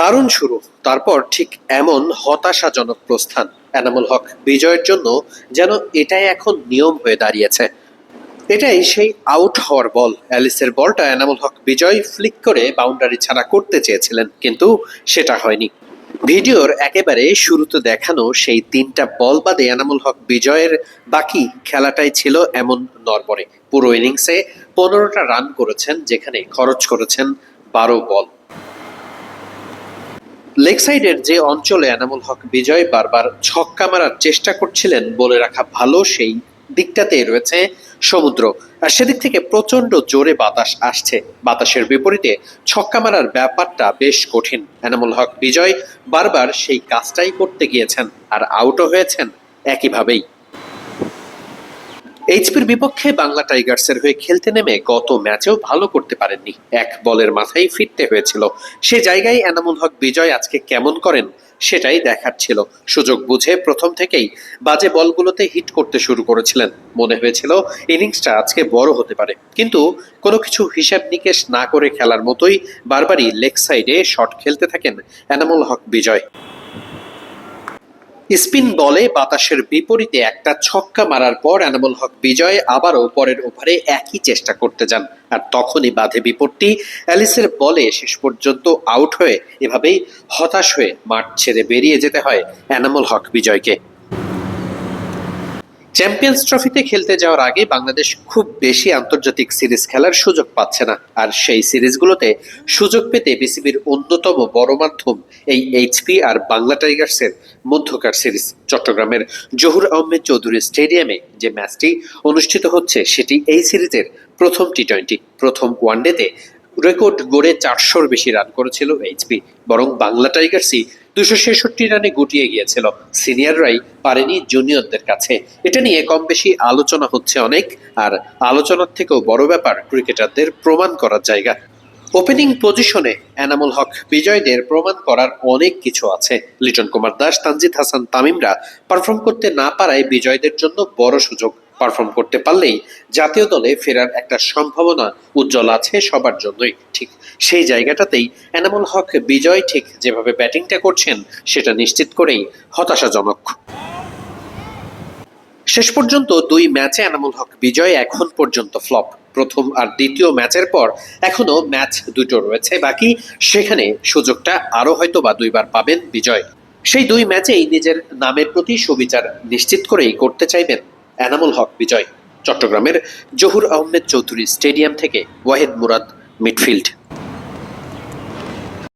দারুণ শুরু, তারপর ঠিক এমন হতাশাজনক প্রস্থান। এনামুল হক বিজয়ের জন্য যেন এটাই এখন নিয়ম হয়ে দাঁড়িয়েছে। এটাই সেই আউট হওয়ার বল। অ্যালিসের বলটা এনামুল হক বিজয় ফ্লিক করে বাউন্ডারি ছাড়া করতে চেয়েছিলেন, কিন্তু সেটা হয়নি। ভিডিওর একেবারে শুরুতে দেখানো সেই তিনটা বল বাদে এনামুল হক বিজয়ের বাকি খেলাটাই ছিল এমন নরবরে পুরো ইনিংসে পনেরোটা রান করেছেন, যেখানে খরচ করেছেন বারো বল। লেগ সাইডের যে অঞ্চলে এনামুল হক বিজয় বারবার ছক্কা মারার চেষ্টা করছিলেন বলে রাখা ভালো, সেই দিকটাতে রয়েছে সমুদ্র। আর সেদিক থেকে প্রচণ্ড জোরে বাতাস আসছে। বাতাসের বিপরীতে ছক্কা মারার ব্যাপারটা বেশ কঠিন। এনামুল হক বিজয় বারবার সেই কাজটাই করতে গিয়েছেন, আর আউটও হয়েছেন একইভাবেই। এইচপির বিপক্ষে বাংলা টাইগার্সের হয়ে খেলতে নেমে গত ম্যাচেও ভালো করতে পারেননি। এক বলের মাথায় ফিরতে হয়েছিল। সে জায়গায় এনামুল হক বিজয় আজকে কেমন করেন সেটাই দেখার ছিল। সুযোগ বুঝে প্রথম থেকেই বাজে বলগুলোতে হিট করতে শুরু করেছিলেন। মনে হয়েছিল ইনিংসটা আজকে বড় হতে পারে। কিন্তু কোনো কিছু হিসাব নিকেশ না করে খেলার মতোই বারবারই লেগ সাইডে শট খেলতে থাকেন এনামুল হক বিজয়। স্পিন বলে বাতাসের বিপরীতে একটা ছক্কা মারার পর এনামুল হক বিজয় আবারও পরের ওভারে একই চেষ্টা করতে যান, আর তখনই বাধে বিপত্তি। অ্যালিসের বলে শেষ পর্যন্ত আউট হয়ে এভাবেই হতাশ হয়ে মাঠ ছেড়ে বেরিয়ে যেতে হয় এনামুল হক বিজয়কে। চ্যাম্পিয়ন্স ট্রফিতে খেলতে যাওয়ার আগে বাংলাদেশ খুব বেশি আন্তর্জাতিক সিরিজ খেলার সুযোগ পাচ্ছে না। আর সেই সিরিজগুলোতে সুযোগ পেতে বিসিবির অন্যতম বড় মাধ্যম এই এইচপি আর বাংলা টাইগার্সের মধ্যকার সিরিজ। চট্টগ্রামের জহুর আহমেদ চৌধুরী স্টেডিয়ামে যে ম্যাচটি অনুষ্ঠিত হচ্ছে, সেটি এই সিরিজের প্রথম টি টোয়েন্টি প্রথম ওয়ানডেতে রেকর্ড গড়ে চারশোর বেশি রান করেছিল এইচপি। বরং বাংলা টাইগার্সই দুশো ছেষট্টি রানে গুটিয়ে গিয়েছিল। সিনিয়ররাই পারেনি জুনিয়রদের কাছে। এটা নিয়ে কম বেশি আলোচনা হচ্ছে অনেক, আর আলোচনার থেকেও বড় ব্যাপার ক্রিকেটারদের প্রমাণ করার জায়গা। ওপেনিং পজিশনে এনামুল হক বিজয়দের প্রমাণ করার অনেক কিছু আছে। লিটন কুমার দাস, তানজিদ হাসান তামিমরা পারফর্ম করতে না পারায় বিজয়দের জন্য বড় সুযোগ। পারফর্ম করতে পারলেই জাতীয় দলে ফেরার একটা সম্ভাবনা উজ্জ্বল আছে সবার জন্যই। ঠিক সেই জায়গাটাতেই এনামুল হক বিজয় ঠিক যেভাবে ব্যাটিংটা করছেন, সেটা নিশ্চিত করেই হতাশাজনক। শেষ পর্যন্ত দুই ম্যাচে এনামুল হক বিজয়, এখন পর্যন্ত ফ্লপ। প্রথম আর দ্বিতীয় ম্যাচের পর এখনও ম্যাচ দুটো রয়েছে, বাকি সেখানে সুযোগটা আরও হয়তো বা দুইবার পাবেন বিজয়। সেই দুই ম্যাচেই নিজের নামের প্রতি সুবিচার নিশ্চিত করেই করতে চাইবেন এনামুল হক বিজয় চট্টগ্রামের জহুর আহমেদ চৌধুরী স্টেডিয়াম থেকে ওয়াহিদ মুরাদ মিডফিল্ড।